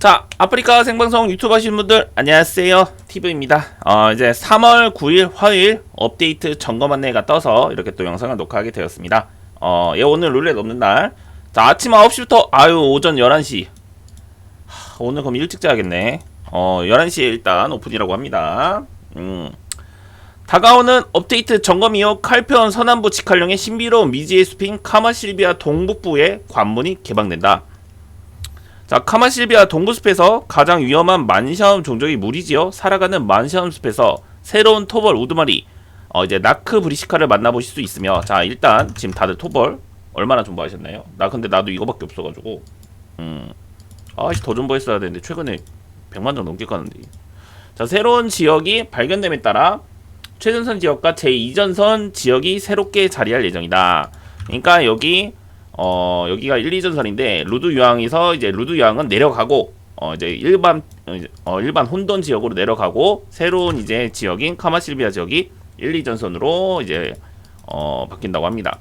자, 아프리카 생방송 유튜브 하시는 분들 안녕하세요. 티브입니다. 어, 이제 3월 9일 화요일 업데이트 점검 안내가 떠서 이렇게 또 영상을 녹화하게 되었습니다. 어, 예, 오늘 룰렛 없는 날. 자, 아침 9시부터 아유, 오전 11시. 하, 오늘 그럼 일찍 자야겠네. 어, 11시에 일단 오픈이라고 합니다. 음. 다가오는 업데이트 점검 이후 칼편 서남부 직할령의 신비로운 미지의 숲인 카마실비아 동북부의 관문이 개방된다. 자, 카마실비아 동부숲에서 가장 위험한 만샤움 종족이 무리지어 살아가는 만샤움 숲에서 새로운 토벌 우두마리 어 이제 나크 브리시카를 만나보실 수 있으며 자 일단 지금 다들 토벌 얼마나 존버하셨나요? 나 근데 나도 이거밖에 없어가지고 음 아씨 더 존버했어야 되는데 최근에 100만 점 넘게 가는데 자 새로운 지역이 발견됨에 따라 최전선 지역과 제2전선 지역이 새롭게 자리할 예정이다. 그러니까 여기 어 여기가 1, 2전선인데 루드 유황에서 이제 루드 유황은 내려가고 어 이제 일반 어 일반 혼돈 지역으로 내려가고 새로운 이제 지역인 카마실비아 지역이 1, 2전선으로 이제 어 바뀐다고 합니다.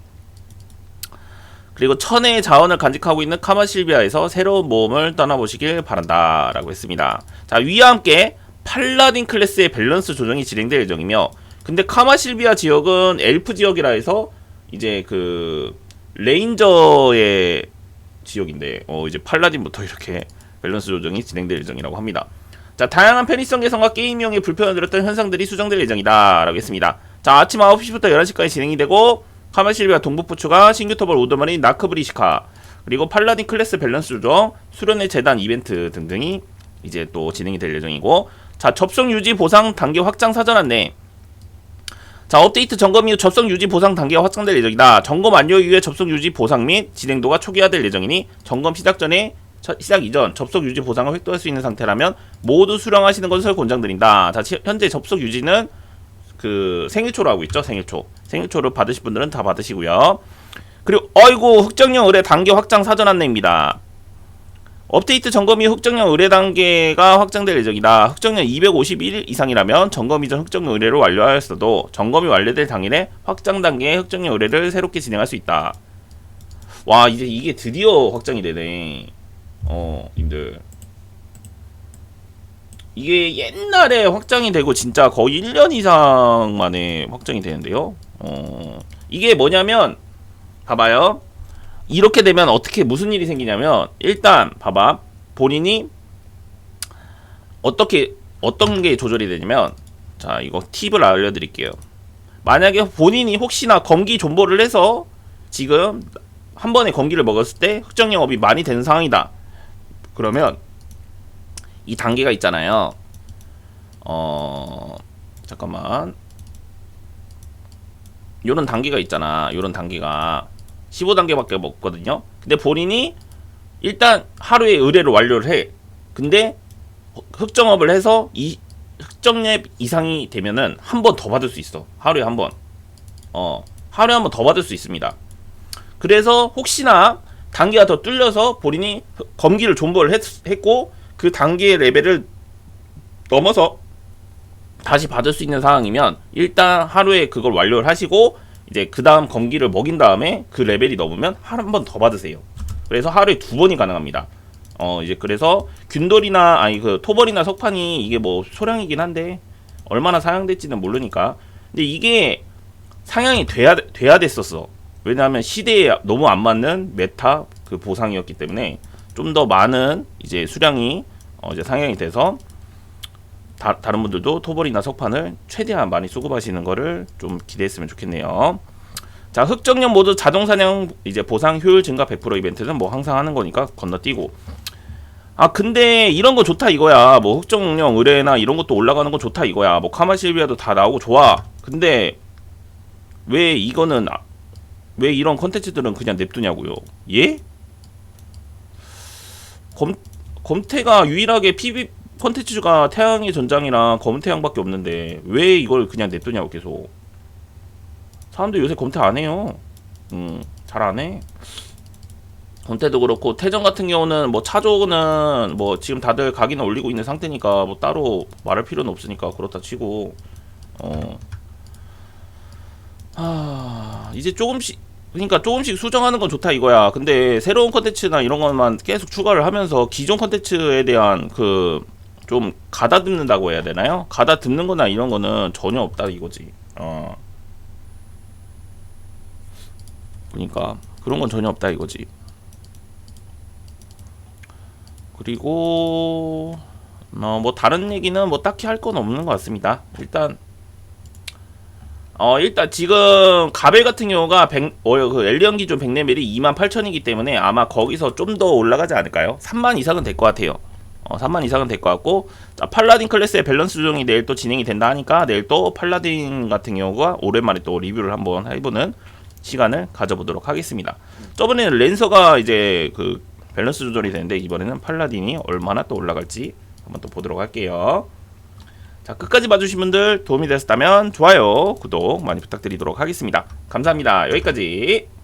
그리고 천혜의 자원을 간직하고 있는 카마실비아에서 새로운 모험을 떠나보시길 바란다라고 했습니다. 자 위와 함께 팔라딘 클래스의 밸런스 조정이 진행될 예정이며 근데 카마실비아 지역은 엘프 지역이라 해서 이제 그 레인저의 지역인데 어 이제 팔라딘부터 이렇게 밸런스 조정이 진행될 예정이라고 합니다. 자 다양한 편의성 개선과 게임용의 불편을 들었던 현상들이 수정될 예정이다 라고 했습니다. 자 아침 9시부터 11시까지 진행이 되고 카마실비아 동북부추가 신규 터벌 오더머니 나크브리시카 그리고 팔라딘 클래스 밸런스 조정 수련의 재단 이벤트 등등이 이제 또 진행이 될 예정이고 자 접속 유지 보상 단계 확장 사전 안내 자 업데이트 점검 이후 접속 유지 보상 단계가 확장될 예정이다. 점검 완료 이후에 접속 유지 보상 및 진행도가 초기화될 예정이니 점검 시작 전에 첫- 시작 이전 접속 유지 보상을 획도할 수 있는 상태라면 모두 수령하시는 것을 권장드린다. 자 치- 현재 접속 유지는 그 생일초로 하고 있죠. 생일초 생일초를 받으실 분들은 다 받으시고요. 그리고 어이구 흑정령 의뢰 단계 확장 사전 안내입니다. 업데이트 점검 이후 흑정령 의뢰 단계가 확장될 예정이다. 흑정령 251일 이상이라면 점검 이전 흑정령 의뢰를 완료하였어도 점검이 완료될 당일에 확장 단계의 흑정령 의뢰를 새롭게 진행할 수 있다. 와 이제 이게 드디어 확장이 되네. 어, 님들. 이게 옛날에 확장이 되고 진짜 거의 1년 이상 만에 확장이 되는데요. 어, 이게 뭐냐면 봐봐요. 이렇게 되면 어떻게 무슨 일이 생기냐면 일단 봐봐. 본인이 어떻게 어떤 게 조절이 되냐면 자 이거 팁을 알려드릴게요. 만약에 본인이 혹시나 검기 존버를 해서 지금 한 번에 검기를 먹었을 때 흑정 영업이 많이 되는 상황이다. 그러면 이 단계가 있잖아요. 어 잠깐만. 요런 단계가 있잖아. 요런 단계가 15단계밖에 없거든요. 근데 본인이 일단 하루에 의뢰를 완료를 해. 근데 흑정업을 해서 이 흑정랩 이상이 되면은 한 번 더 받을 수 있어. 하루에 한 번. 어, 하루에 한 번 더 받을 수 있습니다. 그래서 혹시나 단계가 더 뚫려서 본인이 검기를 존버를 했, 했고 그 단계의 레벨을 넘어서 다시 받을 수 있는 상황이면 일단 하루에 그걸 완료를 하시고 이제 그 다음 검기를 먹인 다음에 그 레벨이 넘으면 한 번 더 받으세요. 그래서 하루에 두 번이 가능합니다. 어 이제 그래서 균돌이나 아니 그 토벌이나 석판이 이게 뭐 소량이긴 한데 얼마나 사양될지는 모르니까 근데 이게 상향이 돼야 돼야 됐었어. 왜냐하면 시대에 너무 안 맞는 메타 그 보상이었기 때문에 좀 더 많은 이제 수량이 어 이제 상향이 돼서 다, 다른 분들도 토벌이나 석판을 최대한 많이 수급하시는 거를 좀 기대했으면 좋겠네요. 자, 흑정령 모드 자동 사냥 이제 보상 효율 증가 100% 이벤트는 뭐 항상 하는 거니까 건너뛰고. 아, 근데 이런 거 좋다 이거야. 뭐 흑정령 의뢰나 이런 것도 올라가는 거 좋다 이거야. 뭐 카마실비아도 다 나오고 좋아. 근데 왜 이거는 아- 왜 이런 컨텐츠들은 그냥 냅두냐고요. 예? 검 검태가 유일하게 PV 컨텐츠가 태양의 전장이랑 검태양밖에 없는데 왜 이걸 그냥 냅두냐고 계속. 사람들 요새 검태 안 해요. 음잘 안 해. 검태도 그렇고 태전 같은 경우는 뭐 차조는 뭐 지금 다들 각이나 올리고 있는 상태니까 뭐 따로 말할 필요는 없으니까 그렇다 치고. 어. 아, 이제 조금씩 그러니까 조금씩 수정하는 건 좋다 이거야. 근데 새로운 컨텐츠나 이런 것만 계속 추가를 하면서 기존 컨텐츠에 대한 그 좀 가다듬는다고 해야 되나요? 가다듬는 거나 이런 거는 전혀 없다 이거지. 어. 그러니까 그런 건 전혀 없다 이거지. 그리고 어, 뭐 다른 얘기는 뭐 딱히 할 건 없는 것 같습니다. 일단 어 일단 지금 가벨 같은 경우가 100, 어, 그 엘리언 기준 100레벨이 28,000이기 때문에 아마 거기서 좀 더 올라가지 않을까요? 3만 이상은 될 것 같아요. 어, 3만 이상은 될 것 같고 자, 팔라딘 클래스의 밸런스 조정이 내일 또 진행이 된다 하니까 내일 또 팔라딘 같은 경우가 오랜만에 또 리뷰를 한번 해보는 시간을 가져보도록 하겠습니다. 저번에는 랜서가 이제 그 밸런스 조절이 되는데 이번에는 팔라딘이 얼마나 또 올라갈지 한번 또 보도록 할게요. 자 끝까지 봐주신 분들 도움이 되셨다면 좋아요, 구독 많이 부탁드리도록 하겠습니다. 감사합니다. 여기까지.